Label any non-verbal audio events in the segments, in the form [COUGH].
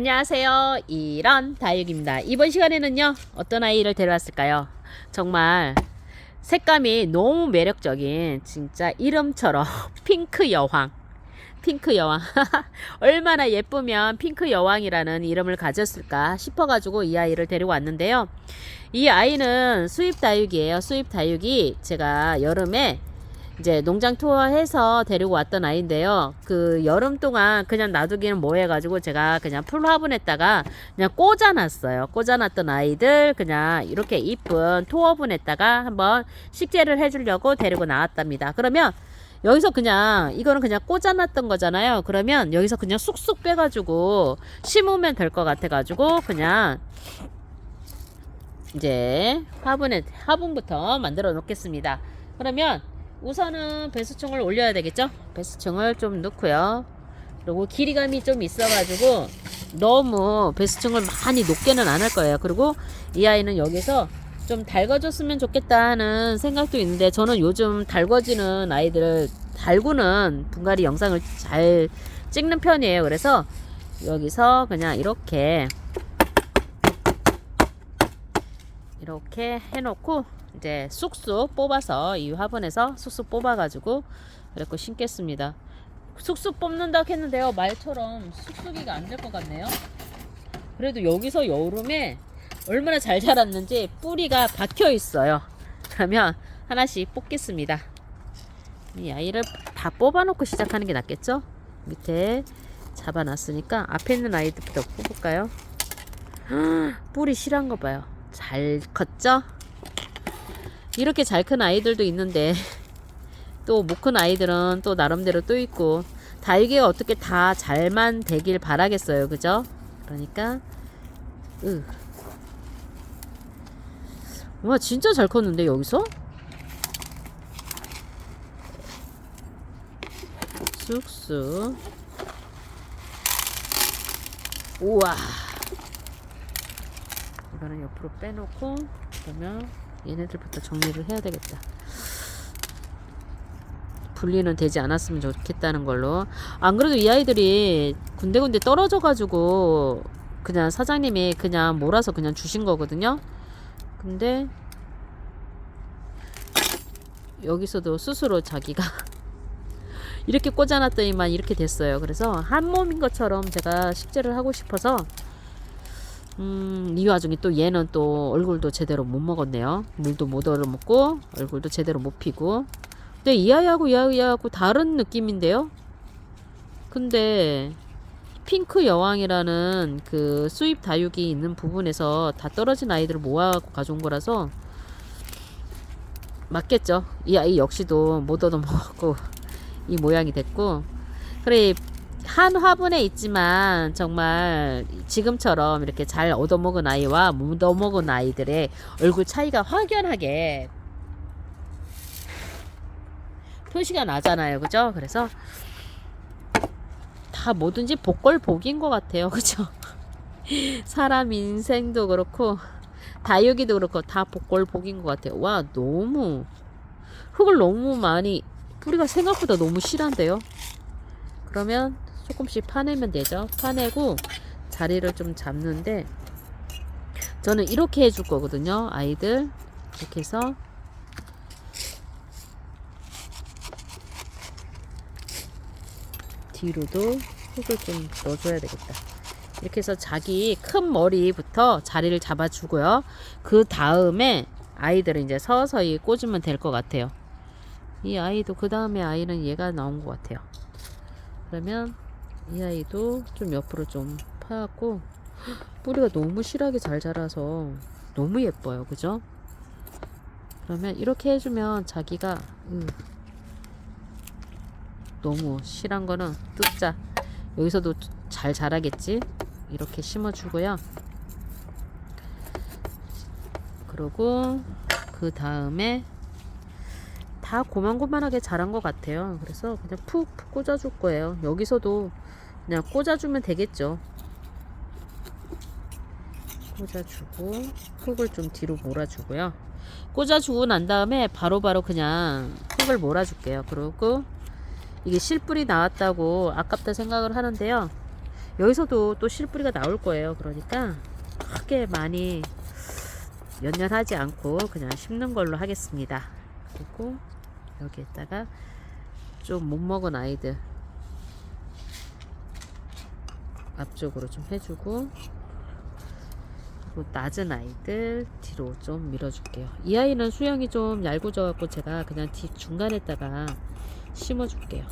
안녕하세요. 이런 다육입니다. 이번 시간에는요, 어떤 아이를 데려왔을까요? 정말 색감이 너무 매력적인 진짜 이름처럼 [LAUGHS] 핑크 여왕. 핑크 여왕. [LAUGHS] 얼마나 예쁘면 핑크 여왕이라는 이름을 가졌을까 싶어가지고 이 아이를 데리고 왔는데요. 이 아이는 수입 다육이에요. 수입 다육이 제가 여름에 이제 농장 투어해서 데리고 왔던 아이인데요. 그 여름 동안 그냥 놔두기는 뭐해 가지고 제가 그냥 풀 화분에다가 그냥 꽂아놨어요. 꽂아놨던 아이들 그냥 이렇게 이쁜 투어분에다가 한번 식재를 해주려고 데리고 나왔답니다. 그러면 여기서 그냥 이거는 그냥 꽂아놨던 거잖아요. 그러면 여기서 그냥 쑥쑥 빼가지고 심으면 될 것 같아가지고 그냥 이제 화분에 화분부터 만들어 놓겠습니다. 그러면 우선은 배수층을 올려야 되겠죠? 배수층을 좀 넣고요. 그리고 길이감이 좀 있어가지고 너무 배수층을 많이 높게는 안 할 거예요. 그리고 이 아이는 여기서 좀 달궈줬으면 좋겠다 하는 생각도 있는데 저는 요즘 달궈지는 아이들 달구는 분갈이 영상을 잘 찍는 편이에요. 그래서 여기서 그냥 이렇게 이렇게 해놓고 이제 쑥쑥 뽑아서 이 화분에서 쑥쑥 뽑아가지고 이렇게 심겠습니다. 쑥쑥 뽑는다 했는데요. 말처럼 쑥쑥이가 안 될 것 같네요. 그래도 여기서 여름에 얼마나 잘 자랐는지 뿌리가 박혀 있어요. 그러면 하나씩 뽑겠습니다. 이 아이를 다 뽑아놓고 시작하는 게 낫겠죠? 밑에 잡아놨으니까 앞에 있는 아이들부터 뽑을까요? 뿌리 실한 거 봐요. 잘 컸죠? 이렇게 잘 큰 아이들도 있는데 [LAUGHS] 또 못 큰 아이들은 또 나름대로 또 있고 다육이가 어떻게 다 잘만 되길 바라겠어요. 그죠? 그러니까 으. 와 진짜 잘 컸는데 여기서? 쑥쑥. 우와. 이거는 옆으로 빼놓고 그러면 얘네들부터 정리를 해야 되겠다. 분리는 되지 않았으면 좋겠다는 걸로. 안 그래도 이 아이들이 군데군데 떨어져가지고 그냥 사장님이 그냥 몰아서 그냥 주신 거거든요. 근데 여기서도 스스로 자기가 [LAUGHS] 이렇게 꽂아놨더니만 이렇게 됐어요. 그래서 한 몸인 것처럼 제가 식재를 하고 싶어서 음, 이 와중에 또 얘는 또 얼굴도 제대로 못 먹었네요. 물도 못 얻어먹고 얼굴도 제대로 못 피고. 근데 이 아이하고 이 아이하고 다른 느낌인데요. 근데 핑크 여왕이라는 그 수입 다육이 있는 부분에서 다 떨어진 아이들을 모아갖고 가져온 거라서 맞겠죠. 이 아이 역시도 못 얻어먹었고 [LAUGHS] 이 모양이 됐고 그래 한 화분에 있지만 정말 지금처럼 이렇게 잘 얻어먹은 아이와 못 얻어먹은 아이들의 얼굴 차이가 확연하게 표시가 나잖아요. 그죠? 그래서 다 뭐든지 복걸복인 것 같아요. [LAUGHS] 그죠? 사람 인생도 그렇고 다육이도 그렇고 다 복걸복인 것 같아요. 와 너무 흙을 너무 많이 뿌리가 생각보다 너무 실한데요. 그러면 조금씩 파내면 되죠. 파내고 자리를 좀 잡는데 저는 이렇게 해줄 거거든요. 아이들 이렇게 해서 뒤로도 흙을 좀 넣어줘야 되겠다. 이렇게 해서 자기 큰 머리부터 자리를 잡아주고요. 그 다음에 아이들은 이제 서서히 꽂으면 될 것 같아요. 이 아이도 그 다음에 아이는 얘가 나온 것 같아요. 그러면 이 아이도 좀 옆으로 좀 파갖고 뿌리가 너무 실하게 잘 자라서 너무 예뻐요. 그죠? 그러면 이렇게 해주면 자기가 음, 너무 실한 거는 뜯자. 여기서도 잘 자라겠지? 이렇게 심어주고요. 그리고 그 다음에 다 고만고만하게 자란 것 같아요. 그래서 그냥 푹푹 꽂아줄 거예요. 여기서도 그냥 꽂아주면 되겠죠. 꽂아주고 흙을 좀 뒤로 몰아주고요. 꽂아주고 난 다음에 바로바로 그냥 흙을 몰아줄게요. 그리고 이게 실뿔이 나왔다고 아깝다 생각을 하는데요. 여기서도 또 실뿌리가 나올 거예요. 그러니까 크게 많이 연연하지 않고 그냥 심는 걸로 하겠습니다. 그리고 여기에다가 좀 못 먹은 아이들 앞쪽으로 좀 해주고 그리고 낮은 아이들 뒤로 좀 밀어줄게요. 이 아이는 수영이 좀 얇아져갖고 제가 그냥 뒤 중간에다가 심어줄게요.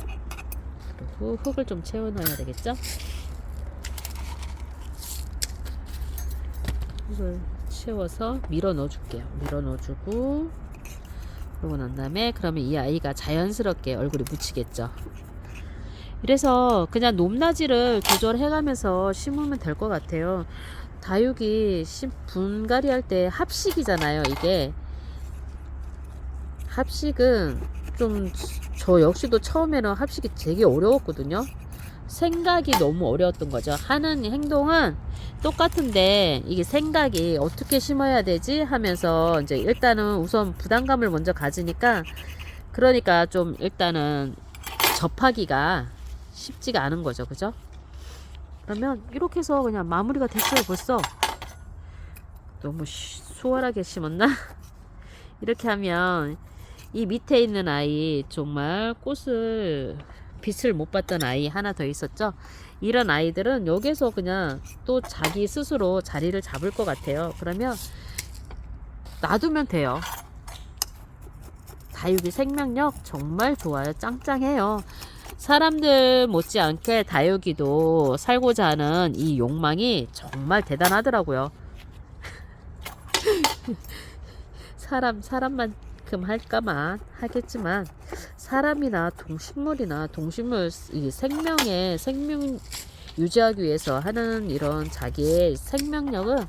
그리고 흙을 좀 채워넣어야 되겠죠? 흙을 채워서 밀어 넣어줄게요. 밀어 넣어주고 그러고 난 다음에 그러면 이 아이가 자연스럽게 얼굴이 묻히겠죠. 그래서 그냥 높낮이를 조절해가면서 심으면 될 것 같아요. 다육이 심, 분갈이 할 때 합식이잖아요. 이게 합식은 좀 저 역시도 처음에는 합식이 되게 어려웠거든요. 생각이 너무 어려웠던 거죠. 하는 행동은 똑같은데 이게 생각이 어떻게 심어야 되지 하면서 이제 일단은 우선 부담감을 먼저 가지니까 그러니까 좀 일단은 접하기가 쉽지가 않은 거죠. 그죠? 그러면 이렇게 해서 그냥 마무리가 됐어요. 벌써. 너무 쉬- 수월하게 심었나? [LAUGHS] 이렇게 하면 이 밑에 있는 아이 정말 꽃을 빛을 못 봤던 아이 하나 더 있었죠. 이런 아이들은 여기서 그냥 또 자기 스스로 자리를 잡을 것 같아요. 그러면 놔두면 돼요. 다육이 생명력 정말 좋아요. 짱짱해요. 사람들 못지않게 다육이도 살고자 하는 이 욕망이 정말 대단하더라고요. [LAUGHS] 사람 사람만큼 할까만 하겠지만 사람이나 동식물이나 동식물 이 생명의 생명 유지하기 위해서 하는 이런 자기의 생명력은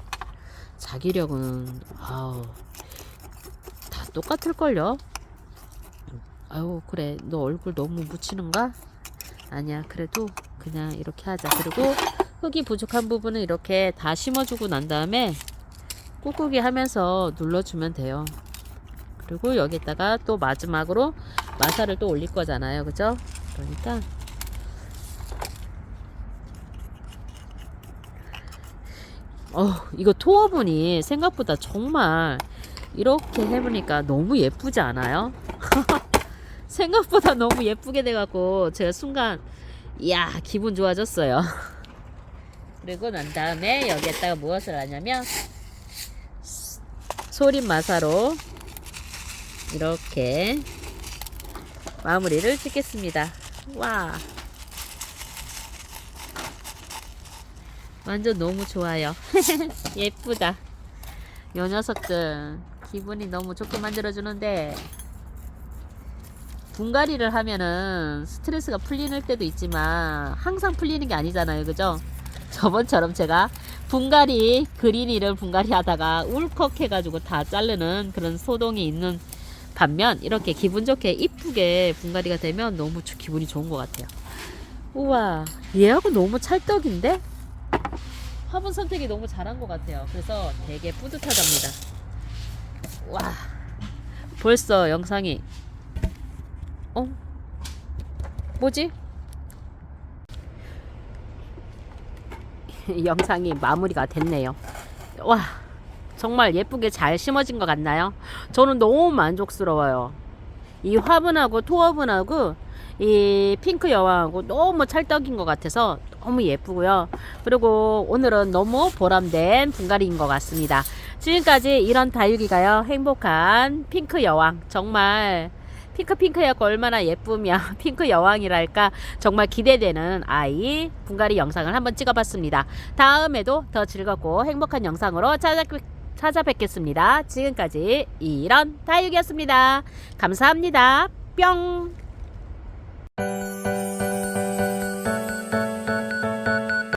자기력은 아우 다 똑같을 걸요. 아유 그래 너 얼굴 너무 묻히는가? 아니야 그래도 그냥 이렇게 하자. 그리고 흙이 부족한 부분은 이렇게 다 심어주고 난 다음에 꾹꾹이 하면서 눌러주면 돼요. 그리고 여기다가 또 마지막으로 마사를 또 올릴 거잖아요. 그죠? 그러니까 어 이거 토어분이 생각보다 정말 이렇게 해보니까 너무 예쁘지 않아요? [LAUGHS] 생각보다 너무 예쁘게 돼갖고 제가 순간 이야 기분 좋아졌어요. [LAUGHS] 그리고 난 다음에 여기에다가 무엇을 하냐면 소림 마사로 이렇게 마무리를 짓겠습니다. 와. 완전 너무 좋아요. [LAUGHS] 예쁘다. 요 녀석들 기분이 너무 좋게 만들어주는데 분갈이를 하면은 스트레스가 풀리는 때도 있지만 항상 풀리는 게 아니잖아요. 그죠? 저번처럼 제가 분갈이 그린이를 분갈이 하다가 울컥 해가지고 다 자르는 그런 소동이 있는 반면 이렇게 기분 좋게 이쁘게 분갈이가 되면 너무 주- 기분이 좋은 것 같아요. 우와 얘하고 너무 찰떡인데? 화분 선택이 너무 잘한 것 같아요. 그래서 되게 뿌듯하답니다. 와 벌써 영상이 어? 뭐지? [LAUGHS] 영상이 마무리가 됐네요. 와, 정말 예쁘게 잘 심어진 것 같나요? 저는 너무 만족스러워요. 이 화분하고 토화분하고 이 핑크 여왕하고 너무 찰떡인 것 같아서 너무 예쁘고요. 그리고 오늘은 너무 보람된 분갈이인 것 같습니다. 지금까지 이런 다육이가요. 행복한 핑크 여왕. 정말 핑크 핑크였고 얼마나 예쁘며 [LAUGHS] 핑크 여왕이랄까 정말 기대되는 아이 분갈이 영상을 한번 찍어봤습니다. 다음에도 더 즐겁고 행복한 영상으로 찾아, 찾아뵙겠습니다. 지금까지 이런 다육이었습니다. 감사합니다. 뿅!